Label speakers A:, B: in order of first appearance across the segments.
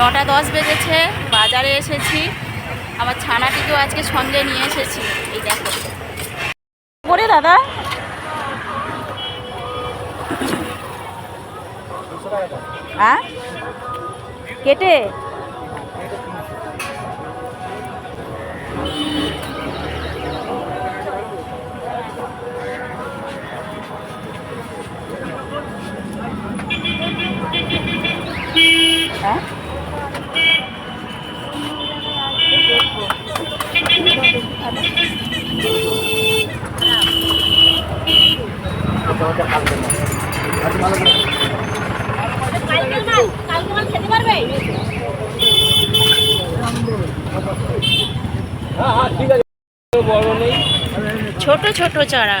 A: নটা দশ বেজেছে, বাজারে এসেছি। আমার ছানাটিকেও আজকে সঙ্গে নিয়ে এসেছি। এই দেখো। করে দাদা। হ্যাঁ? কেটে? ছোট ছোট চারা।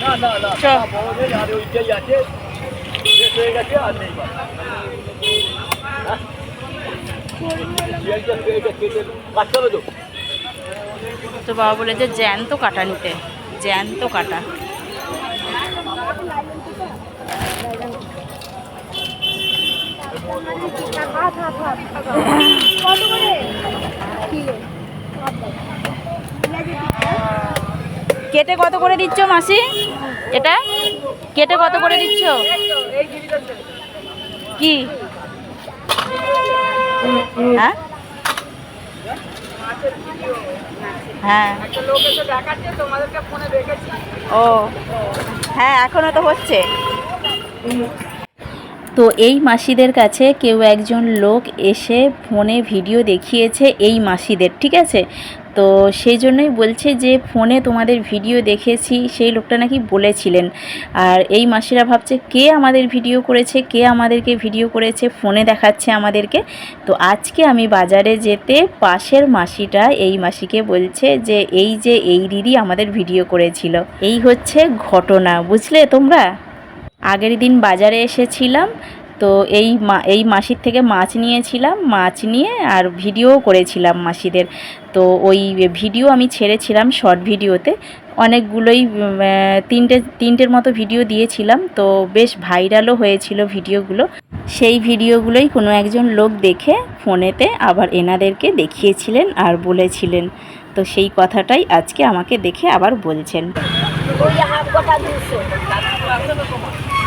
B: না না না
A: চ।
B: বড় নেই আর ওইটাই আছে। শেষ হয়ে গেছে আর নেই বা। হ্যাঁ? এইটা এইটা কেটে কাটতে হবে তো
A: বাবা বলে যে জ্যান্ত কাটা নিতে, জ্যান্ত কাটা। কেটে কত করে দিচ্ছ মাসি? এটা? কেটে কত করে দিচ্ছ? কি? হ্যাঁ? হ্যাঁ। ও হ্যাঁ এখনও তো হচ্ছে। তো এই মাসিদের কাছে কেউ একজন লোক এসে ফোনে ভিডিও দেখিয়েছে এই মাসিদের, ঠিক আছে? তো সেই জন্যই বলছে যে ফোনে তোমাদের ভিডিও দেখেছি, সেই লোকটা নাকি বলেছিলেন। আর এই মাসিরা ভাবছে, কে আমাদের ভিডিও করেছে, কে আমাদেরকে ভিডিও করেছে, ফোনে দেখাচ্ছে আমাদেরকে? তো আজকে আমি বাজারে যেতে পাশের মাসিটা, এই মাসিকে বলছে যে, এই যে এই দিদি আমাদের ভিডিও করেছিল, এই হচ্ছে ঘটনা। বুঝলে তোমরা? আগের দিন বাজারে এসেছিলাম তো এই মা, এই মাসির থেকে মাছ নিয়েছিলাম, মাছ নিয়ে আর ভিডিও করেছিলাম মাসিদের। তো ওই ভিডিও আমি ছেড়েছিলাম শর্ট ভিডিওতে অনেকগুলোই তিনটে, তিনটের মতো ভিডিও দিয়েছিলাম। তো বেশ ভাইরালও হয়েছিল ভিডিওগুলো সেই ভিডিওগুলোই কোনো একজন লোক দেখে ফোনেতে আবার এনাদেরকে দেখিয়েছিলেন আর বলেছিলেন। তো সেই কথাটাই আজকে আমাকে দেখে আবার বলছেন।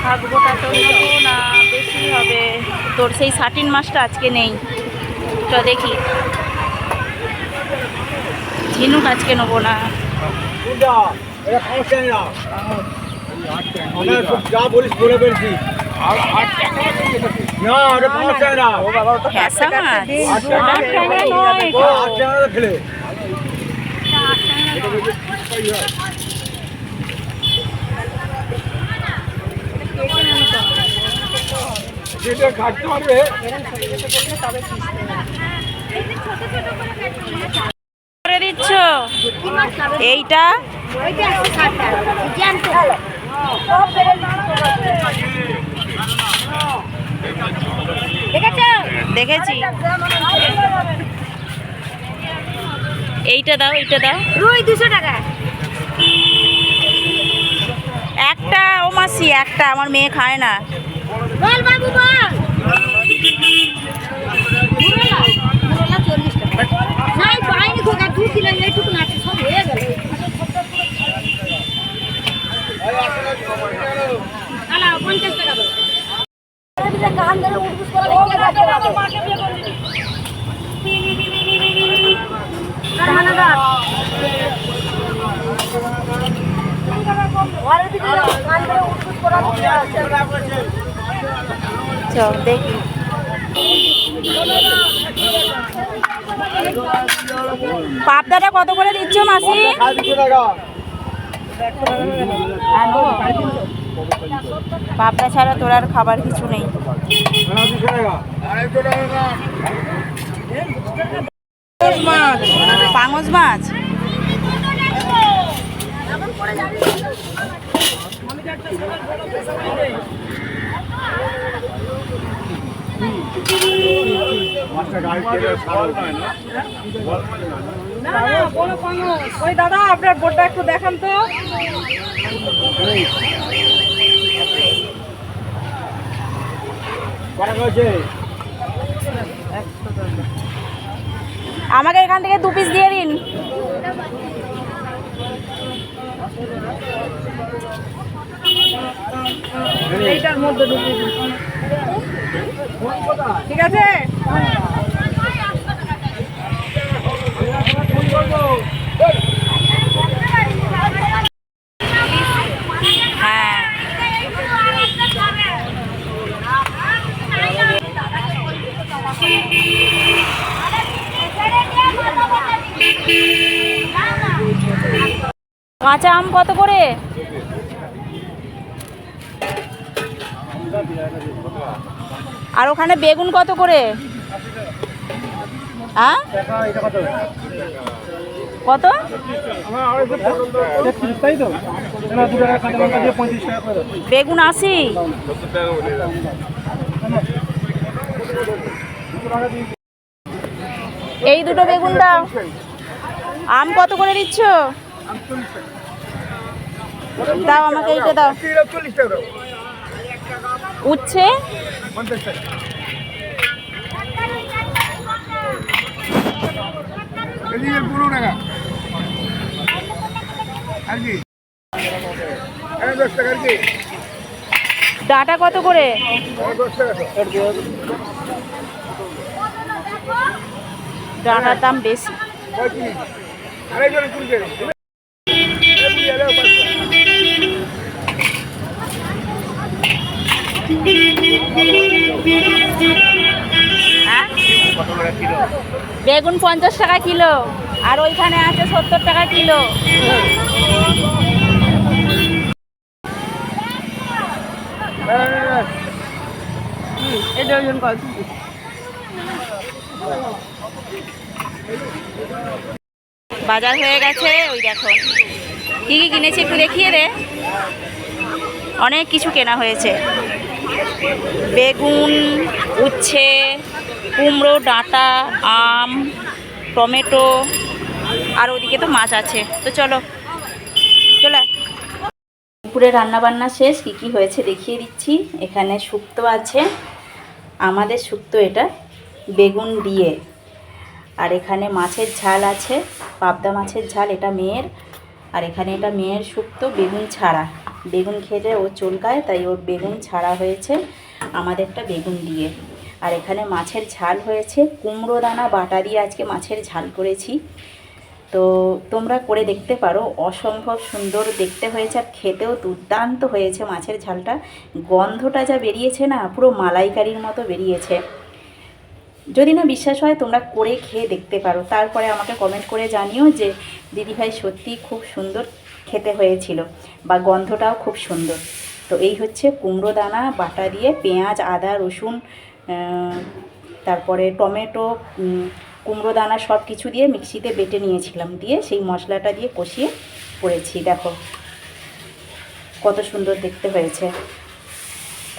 A: হাফ গোটা তো নেব না বেশি হবে। তোর সেই সাটিন মাছটা আজকে নেই। চ দেখি। ঝিনুক আজকে নেব না।
B: কোনটা এটা সমস্যা নেই না আমরা সব যা বলিস বলে বলছি না এটা সমস্যা নেই না
A: ফ্যাসা মাছ
B: আট টাকা ও আট টাকা ফেলে কাটতে পারবে
A: করে দিচ্ছ? এইটা? দেখেছি। এইটা দাও এইটা দাও।
C: রুই দুশো টাকা।
A: একটা ও মাসি একটা। আমার মেয়ে খায় না।
C: বল বাবু বল। টাকা। নাই পাইনি খোকা দু কিলো আছে
A: চল, দেখি। পাবদাটা কত করে দিচ্ছ, মাসি? পাবদা ছাড়া তোর আর খাবার কিছু নেই। পাঙস মাছ
B: গাড়ি থেকে ছাড়া হয় না
D: ওই দাদা আপনার বোর্ডটা একটু দেখান তো
A: আমাকে এখান থেকে দু পিস দিয়ে দিন।
D: এইটার মধ্যে ঢুকিয়ে দিন ঠিক আছে?
A: হ্যাঁ। কাঁচা আম কত করে? আর ওখানে বেগুন কত করে? হ্যাঁ? কত। বেগুন আশি। এই দুটো বেগুন দাও। আম কত করে দিচ্ছ দাও আমাকে এইটা দাও। উচ্ছে।
B: কি?
A: ডাটা কত করে? ডাটার দাম বেশি। বেগুন পঞ্চাশ টাকা কিলো আর ওইখানে আছে সত্তর টাকা কিলো।
D: এটা ওজন কত
A: বাজার হয়ে গেছে ওই দেখো। কি কি কিনেছি একটু দেখিয়ে দে। অনেক কিছু কেনা হয়েছে। বেগুন, উচ্ছে, কুমড়ো, ডাঁটা, আম, টমেটো, আর ওদিকে তো মাছ আছে। তো চলো, চলে। দুপুরে রান্না বান্না শেষ, কি কি হয়েছে দেখিয়ে দিচ্ছি। এখানে শুক্তো আছে। আমাদের শুক্তো এটা বেগুন দিয়ে। আর এখানে মাছের ঝাল আছে, পাবদা মাছের ঝাল, এটা মেয়ের। আর এখানে এটা মেয়ের শুক্তো বেগুন ছাড়া। বেগুন খেলে ও চুলকায়, তাই ওর বেগুন ছাড়া হয়েছে আমাদেরটা বেগুন দিয়ে। আর এখানে মাছের ঝাল হয়েছে। কুমড়ো দানা বাটা দিয়ে আজকে মাছের ঝাল করেছি। তো তোমরা করে দেখতে পারো, অসম্ভব সুন্দর দেখতে হয়েছে আর খেতেও দুর্দান্ত হয়েছে মাছের ঝালটা। গন্ধটা যা বেরিয়েছে না, পুরো মালাইকারির মতো বেরিয়েছে। যদি না বিশ্বাস হয়, তোমরা করে খেয়ে দেখতে পারো। তারপরে আমাকে কমেন্ট করে জানিও যে, দিদিভাই সত্যি খুব সুন্দর খেতে হয়েছিল বা গন্ধটাও খুব সুন্দর। তো এই হচ্ছে কুমড়ো দানা, বাটা দিয়ে পেঁয়াজ, আদা, রসুন তারপরে টমেটো কুমড়ো দানা সব কিছু দিয়ে মিক্সিতে বেটে নিয়েছিলাম। দিয়ে সেই মশলাটা দিয়ে কষিয়ে করেছি দেখো, কত সুন্দর দেখতে হয়েছে।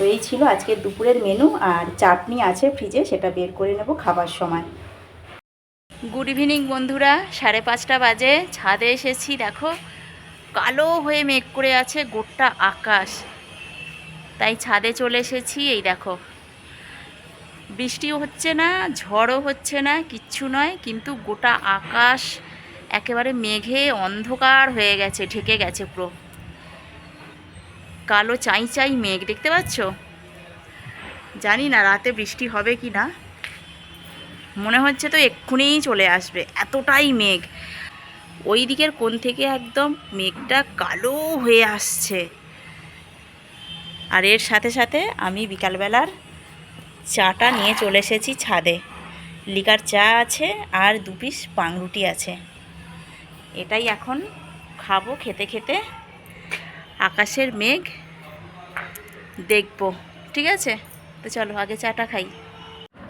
A: তো এই ছিল আজকের দুপুরের মেনু আর চাটনি আছে ফ্রিজে সেটা বের করে নেব খাবার সময়। গুড ইভিনিং বন্ধুরা। সাড়ে পাঁচটা বাজে, ছাদে এসেছি, দেখো। কালো হয়ে মেঘ করে আছে গোটা আকাশ। তাই ছাদে চলে এসেছি, এই দেখো। বৃষ্টিও হচ্ছে না, ঝড়ও হচ্ছে না, কিচ্ছু নয়, কিন্তু গোটা আকাশ একেবারে মেঘে অন্ধকার হয়ে গেছে, ঢেকে গেছে পুরো। কালো চাই চাই মেঘ, দেখতে পাচ্ছ? জানি না রাতে বৃষ্টি হবে কি না। মনে হচ্ছে তো এক্ষুনিই চলে আসবে, এতটাই মেঘ। ওই দিকের কোণ থেকে একদম মেঘটা কালো হয়ে আসছে। আর এর সাথে সাথে আমি বিকালবেলার চাটা নিয়ে চলে এসেছি ছাদে। লিকার চা আছে আর দু পিস পাংরুটি আছে। এটাই এখন খাব খেতে খেতে। আকাশের মেঘ দেখব। ঠিক আছে? তো চলো আগে চাটা খাই।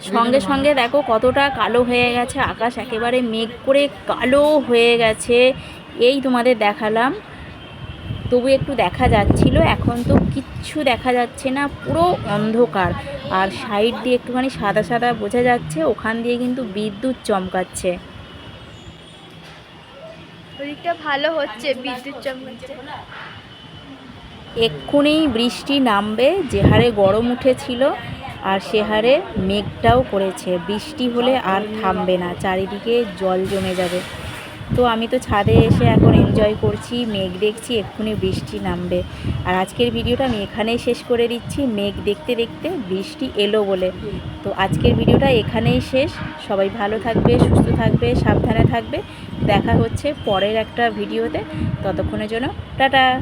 A: সঙ্গে সঙ্গে দেখো কতটা কালো হয়ে গেছে। আকাশ একেবারে মেঘ করে কালো হয়ে গেছে। এই তোমাদের দেখালাম। তবু একটু দেখা যাচ্ছিল। এখন তো কিচ্ছু দেখা যাচ্ছে না। পুরো অন্ধকার। আর সাইড দিয়ে একটুখানি সাদা সাদা বোঝা যাচ্ছে। ওখান দিয়ে কিন্তু বিদ্যুৎ চমকাচ্ছে।
E: চারিদিকটা ভালো হচ্ছে বিদ্যুৎ চমকাচ্ছে।
A: এক্ষুনি বৃষ্টি নামবে যে হারে গরম উঠেছিল, আর সে হারে মেঘটাও করেছে। বৃষ্টি হলে আর থামবে না, চারিদিকে জল জমে যাবে। তো আমি তো ছাদে এসে এখন এনজয় করছি, মেঘ দেখছি এক্ষুনি বৃষ্টি নামবে। আর আজকের ভিডিওটা আমি এখানেই শেষ করে দিচ্ছি, মেঘ দেখতে দেখতে বৃষ্টি এলো বলে। তো আজকের ভিডিওটা এখানেই শেষ। সবাই ভালো থাকবে, সুস্থ থাকবে, সাবধানে থাকবে। দেখা হচ্ছে পরের একটা ভিডিওতে। ততক্ষণের জন্য টাটা!